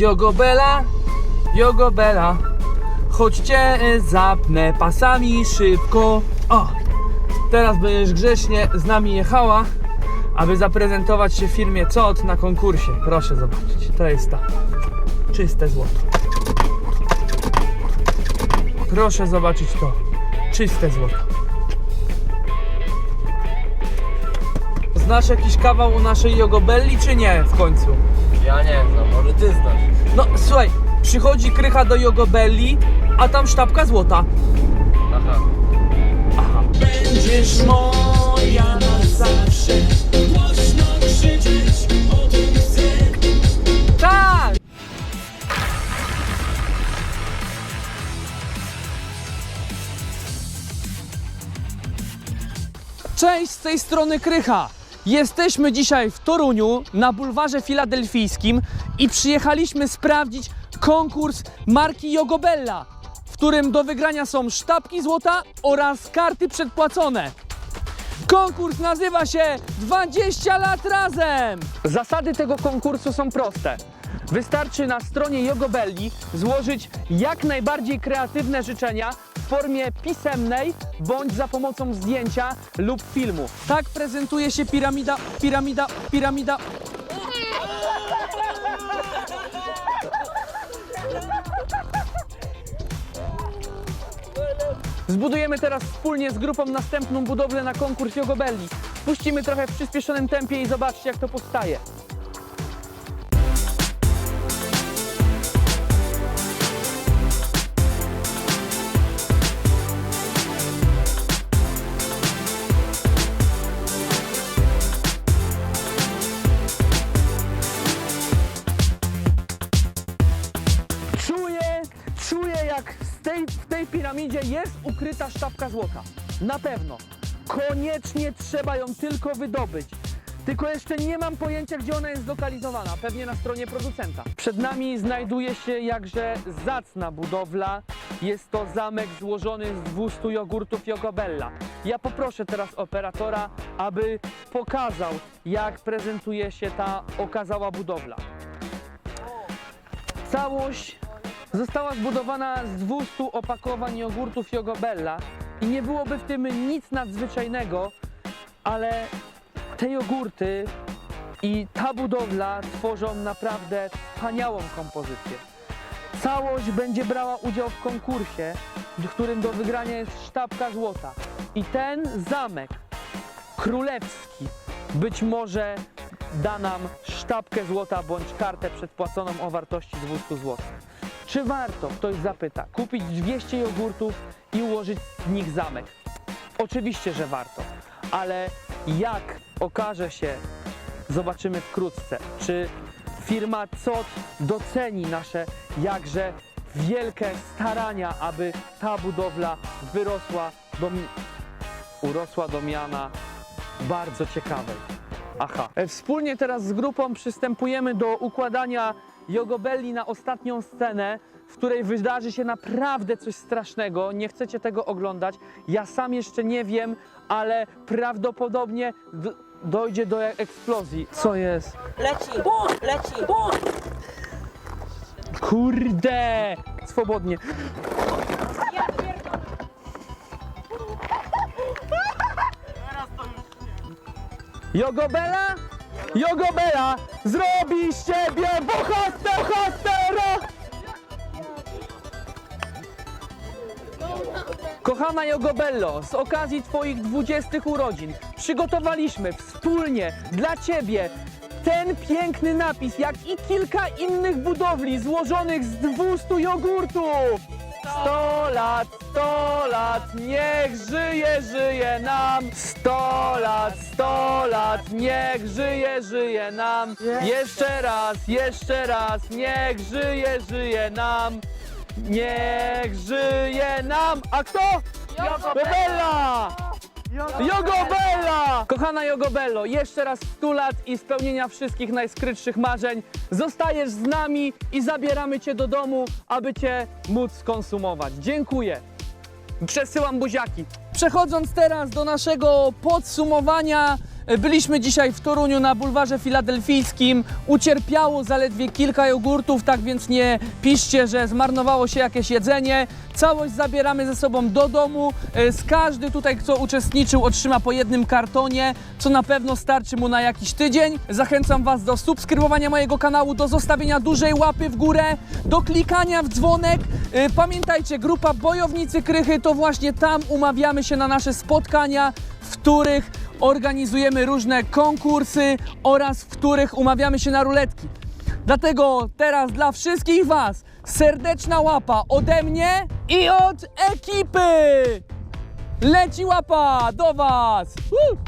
Jogobela, Jogobela, chodźcie y, zapnę pasami szybko. O, teraz będziesz grzecznie z nami jechała, aby zaprezentować się w firmie COT na konkursie. Proszę zobaczyć, to jest ta czyste złoto. Proszę zobaczyć to, czyste złoto. Znasz jakiś kawał naszej Jogobelli, czy nie w końcu? Ja nie znam, może ty znasz. No słuchaj, przychodzi krycha do Jogobelli, a tam sztabka złota. Aha. Aha. Będziesz moja na zawsze Głośno krzyczeć o tym chcę Tak! Cześć, z tej strony Krycha. Jesteśmy dzisiaj w Toruniu na bulwarze filadelfijskim i przyjechaliśmy sprawdzić konkurs marki Jogobella, w którym do wygrania są sztabki złota oraz karty przedpłacone. Konkurs nazywa się 20 lat razem! Zasady tego konkursu są proste. Wystarczy na stronie Jogobelli złożyć jak najbardziej kreatywne życzenia formie pisemnej bądź za pomocą zdjęcia lub filmu. Tak prezentuje się piramida, piramida, piramida. Zbudujemy teraz wspólnie z grupą następną budowlę na konkurs Jogobelli. Puścimy trochę w przyspieszonym tempie i zobaczcie jak to powstaje. Tej, w tej piramidzie jest ukryta sztabka złota. Na pewno. Koniecznie trzeba ją tylko wydobyć. Tylko jeszcze nie mam pojęcia, gdzie ona jest zlokalizowana. Pewnie na stronie producenta. Przed nami znajduje się jakże zacna budowla. Jest to zamek złożony z 200 jogurtów Jogobella. Ja poproszę teraz operatora, aby pokazał, jak prezentuje się ta okazała budowla. Całość została zbudowana z 200 opakowań jogurtów Jogobella i nie byłoby w tym nic nadzwyczajnego, ale te jogurty i ta budowla tworzą naprawdę wspaniałą kompozycję. Całość będzie brała udział w konkursie, w którym do wygrania jest sztabka złota. I ten zamek królewski być może da nam sztabkę złota bądź kartę przedpłaconą o wartości 200 zł. Czy warto, ktoś zapyta, kupić 200 jogurtów i ułożyć z nich zamek? Oczywiście, że warto, ale jak okaże się, zobaczymy wkrótce, czy firma COT doceni nasze jakże wielkie starania, aby ta budowla wyrosła do, urosła do miana bardzo ciekawej. Aha. E, Wspólnie teraz z grupą przystępujemy do układania Jogobelli na ostatnią scenę, w której wydarzy się naprawdę coś strasznego. Nie chcecie tego oglądać. Ja sam jeszcze nie wiem, ale prawdopodobnie dojdzie do e- eksplozji. Co jest? Leci, leci. Kurde! Swobodnie. Jogobela? Jogobela! Zrobi z ciebie bohater, bohatera! Kochana Jogobello, z okazji Twoich 20 urodzin przygotowaliśmy wspólnie dla Ciebie ten piękny napis, jak i kilka innych budowli złożonych z 200 jogurtów. 100 lat, 100 lat, niech żyje, żyje nam. 100 lat, 100 lat, niech żyje, żyje nam. Jeszcze raz, jeszcze raz, niech żyje, żyje nam. Niech żyje nam! A kto? Jogobella! Jogobella! Kochana Jogobello, jeszcze raz 100 lat i spełnienia wszystkich najskrytszych marzeń. Zostajesz z nami i zabieramy Cię do domu, aby Cię móc skonsumować. Dziękuję. Przesyłam buziaki. Przechodząc teraz do naszego podsumowania Byliśmy dzisiaj w Toruniu na bulwarze filadelfijskim. Ucierpiało zaledwie kilka jogurtów, tak więc nie piszcie, że zmarnowało się jakieś jedzenie. Całość zabieramy ze sobą do domu. E, Z każdy tutaj, kto uczestniczył, otrzyma po jednym kartonie, co na pewno starczy mu na jakiś tydzień. Zachęcam Was do subskrybowania mojego kanału, do zostawienia dużej łapy w górę, do klikania w dzwonek. E, Pamiętajcie, grupa Bojownicy Krychy to właśnie tam umawiamy się na nasze spotkania, w których organizujemy różne konkursy oraz w których umawiamy się na ruletki. Dlatego teraz dla wszystkich Was serdeczna łapa ode mnie i od ekipy! Leci łapa do Was! Woo!